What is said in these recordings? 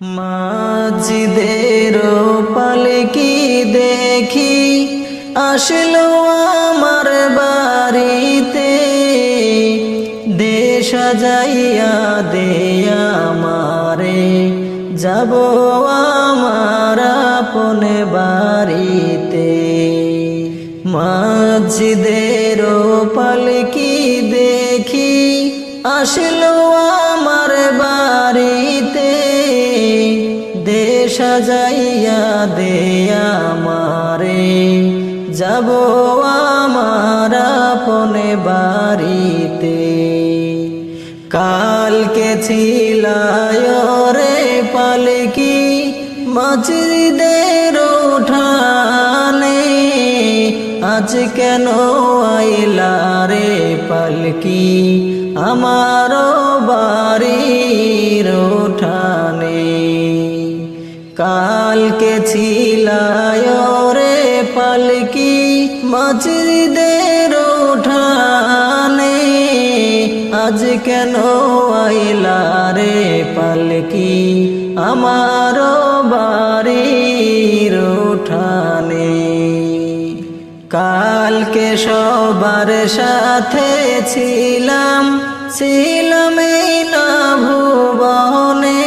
মাঝিদের পালকি দেখি? আসলো আমার বাড়িতে। দেশ যাইয়া দে আমারে যাব আমার আপনে বাড়িতে। মাঝিদের পালকি দেখি? আসলো আমার বাড়িতে। দেশ যাইয়া দে আমারে যাব আমার আপনে বাড়িতে। কালকে ছিলায় রে পালকি মাছদের উঠানে, আজ কেন আইলা রে পালকি আমারও বাড়ির উঠানে? কালকে ছিলায় রে পালকি মাছদের উঠানে। আজ কেন আইলা রে পালকি আমারও বাড়ির উঠানে? কালকে সবার সাথে ছিলাম ছিলাম না ভুবনে।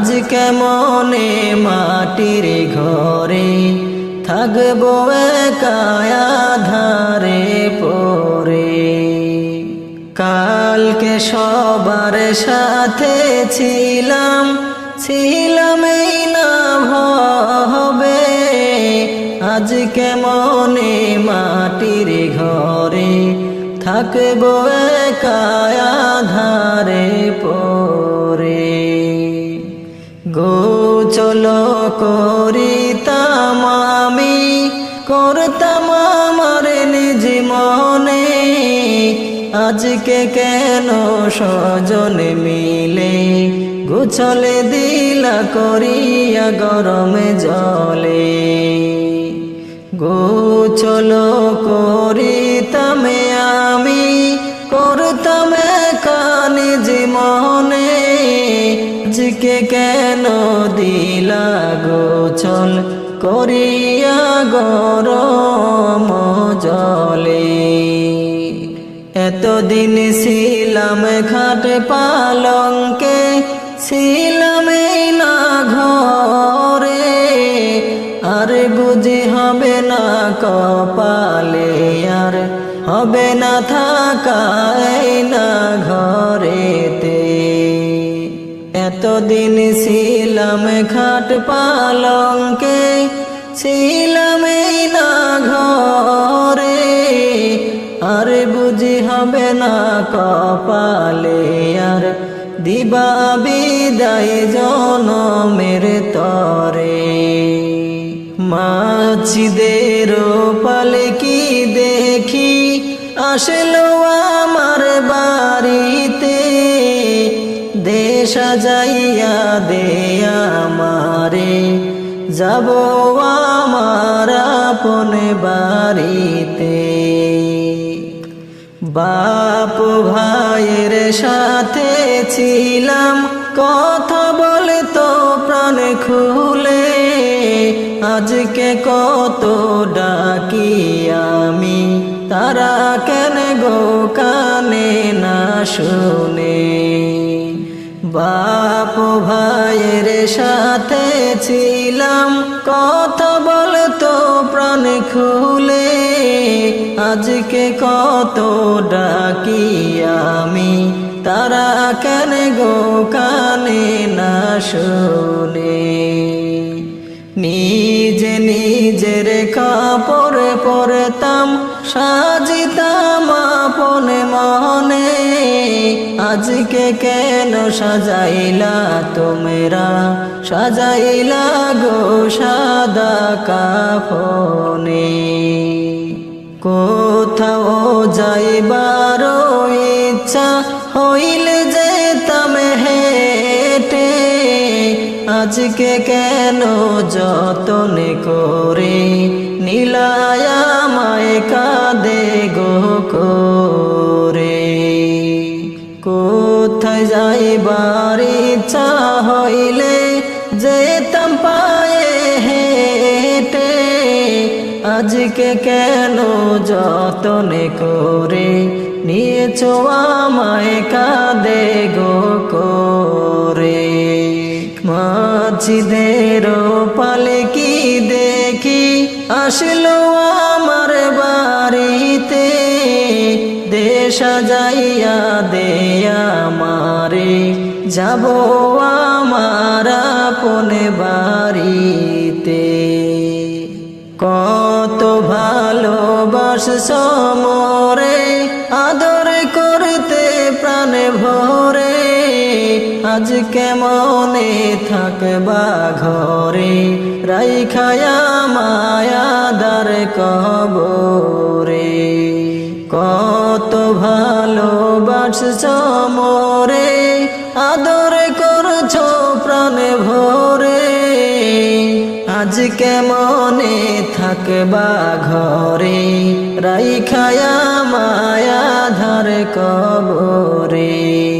আজ কেমনে মাটির ঘরে থাকব একায়া ধারে পরে কালকে সবার সাথে ছিলাম ছিলাম না হবে। আজ কেমনে মাটির ঘরে থাকব একায়া করিতাম আমি, করতাম আমার নিজ মনে। আজকে কেন সজন মিলে? গোছলে দিলা করিয়া গরমে জলে। গোচল করিতাম গরম জলে। এতদিন ছিলাম খাট পালঙ্কে, ছিলাম না ঘরে আর বুঝি হবে না কপালে, আর হবে না থাকা না ঘরেতে এতদিন ছিলাম খাট পালঙ্কে ছিলাম না ঘরে। আর বুঝি হবে না কপালে। আর দিবা বিদায় জনমের তরে। মাছিদের পালে কি দেখি? আসলো আমার বাড়িতে। দেশা যাইয়া দে আমারে। যাব আমার আপনে বাড়িতে। বাপ ভাইয়ের সাথে ছিলাম, কথা বলে তো প্রাণ খুলে। আজকে কত ডাকি আমি, তারা কেন গো কানে না শুনে? বাপ ভাইয়ের সাথে ছিলাম, কথা বলতো, প্রাণ খুলে। আজকে কত ডাকি আমি, তারা কেন গো কানে না শুনে? নিজে নিজের কাপড় পরতাম, সাজিতাম আপনে মনে, আজকে কেন সাজাইলা তোমরা? সাজাইলা গো সাদা কাফনে। কোথাও যাইবার ইচ্ছা হইলে যেতাম হেটে। আজকে কেন যতনে করে নীলায়া মায় কাঁদে গো করে। কোথায় যাইবার ইচ্ছা হইলে যেতাম পায়ে হেঁটে। আজকে কেন যতনে করে নিয়েছো আমায় কাঁদে গো করে। মাছিদের আসলো আমার বাড়িতে, দেশা যাইয়া দেয়া মারে। যাব আমার আপনে বাড়িতে। কত ভালোবাস সমরে আদর করতে প্রাণে ভরে। আজ কেমনে থাকবা ঘরে? রাইখায়া মায়াদার কবরে। কত ভালোবাস সমরে আদর করছ প্রাণে ভরে। আজ কেমনে থাকবা ঘরে? রাইখায়া মায়া ধার কবরে।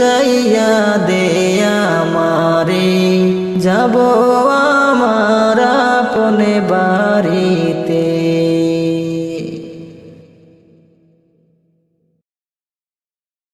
যাইয়া দে আমারে। যাব আমার আপন